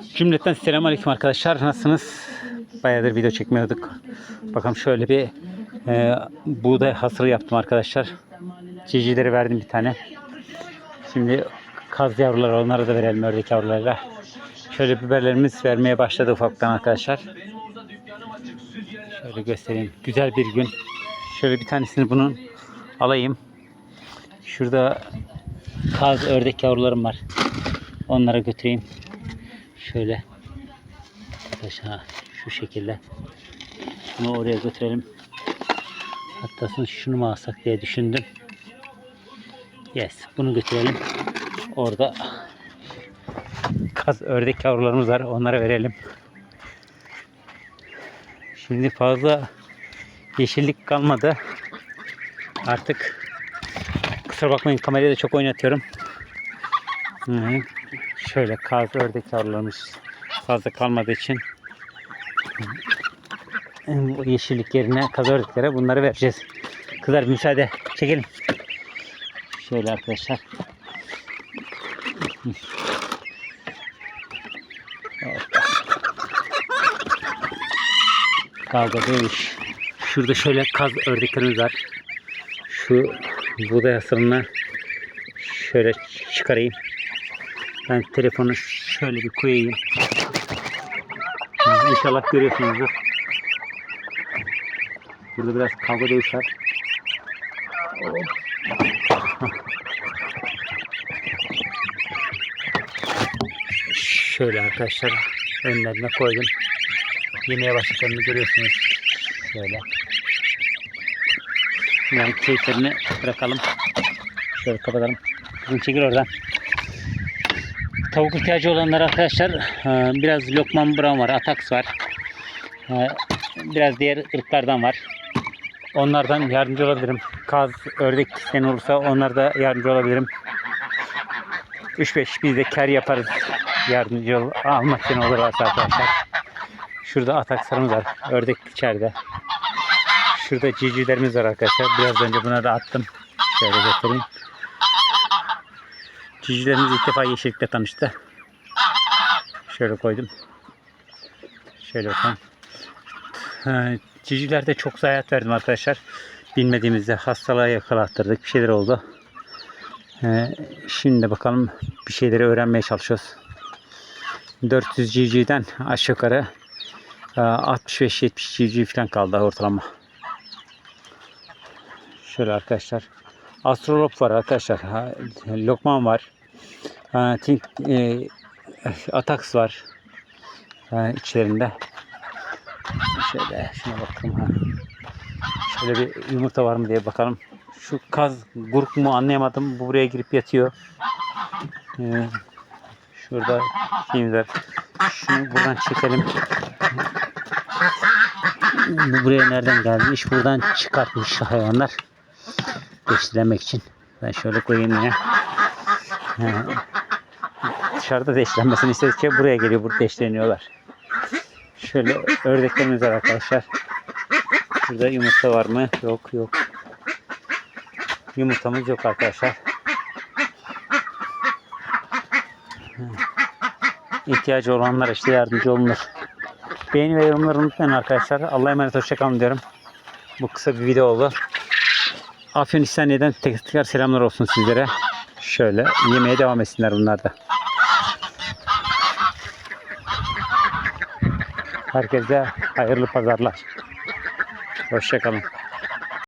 Cümleten selamünaleyküm arkadaşlar. Nasılsınız? Bayağıdır video çekmiyorduk. Bakalım şöyle bir e, buğday hasırı yaptım arkadaşlar. Cicileri verdim bir tane. Şimdi kaz yavruları onlara da verelim ördek yavrularıyla. Şöyle biberlerimiz vermeye başladı ufaktan arkadaşlar. Şöyle göstereyim. Güzel bir gün. Şöyle bir tanesini bunun alayım. Şurada kaz ördek yavrularım var. Onlara götüreyim. Şöyle. Arkadaşlar şu şekilde. Şunu oraya götürelim. Hatta şunu mu alsak diye düşündüm. Yes. Bunu götürelim. Orada kaz ördek yavrularımız var. Onlara verelim. Şimdi fazla yeşillik kalmadı. Artık kusura bakmayın kamerayı da çok oynatıyorum. Hı -hı. Şöyle kaz ördek yavrularımız fazla kalmadığı için bu yeşillik yerine kaz ördeklere bunları vereceğiz. Kızlar müsaade çekelim. Şöyle arkadaşlar. Kavga dövüş. Şurada şöyle kaz ördeklerimiz var. Şu buğday hasırını şöyle çıkarayım. Ben telefonu şöyle bir koyayım. İnşallah görüyorsunuzdur. Burada biraz kavga dövüş var. Şöyle arkadaşlar önlerine koydum. Yemeye başladıklarını görüyorsunuz. Şöyle. Yani keyiflerini bırakalım. Şöyle kapatalım. Kızım çekil oradan. Tavuk ihtiyacı olanlar arkadaşlar e, biraz Lokman Brown var, Atax var. E, Biraz diğer ırklardan var. Onlardan yardımcı olabilirim. Kaz, ördek isteyen olursa onlarda yardımcı olabilirim. 3-5 biz de kar yaparız. Yardımcı ol, almak için olurlarsa arkadaşlar. Şurada atakslarımız var. Ördek içeride. Şurada civcivlerimiz var arkadaşlar. Biraz önce buna da attım. Şöyle göstereyim. Civcivlerimiz ilk defa yeşillikle tanıştı. Şöyle koydum. Şöyle bakın. Ee, Civcivlerde çok zayiat verdim arkadaşlar. Bilmediğimizde hastalığa yakalattırdık. Bir şeyler oldu. Şimdi bakalım bir şeyleri öğrenmeye çalışıyoruz. 400 civcivden aşağı yukarı 65-70 civciv falan kaldı ortalama. Şöyle arkadaşlar. Astrolop var arkadaşlar. Lokman var. Ha, Tink, e, Atax var. İçlerinde. Şöyle şuna bakalım. Ha. Şöyle bir yumurta var mı diye bakalım. Şu kaz gurk mu anlayamadım. Bu buraya girip yatıyor. Ee, şurada şeyimiz. Şunu buradan çekelim. Bu buraya nereden gelmiş? Buradan çıkartmış hayvanlar. Beslemek için. Ben şöyle koyayım. Ee, dışarıda beslenmesini istedikçe buraya geliyor. Burada besleniyorlar. Şöyle ördeklerimiz var arkadaşlar. Şurada yumurta var mı? Yok yok. Yumurtamız yok arkadaşlar. İhtiyacı olanlar işte yardımcı olunur. Beğeni ve yorumları unutmayın arkadaşlar. Allah'a emanet hoşçakalın diyorum. Bu kısa bir video oldu. Afyon İhsaniye'den tekrar selamlar olsun sizlere. Şöyle yemeye devam etsinler bunlar da. Herkese hayırlı pazarlar. Hoşçakalın.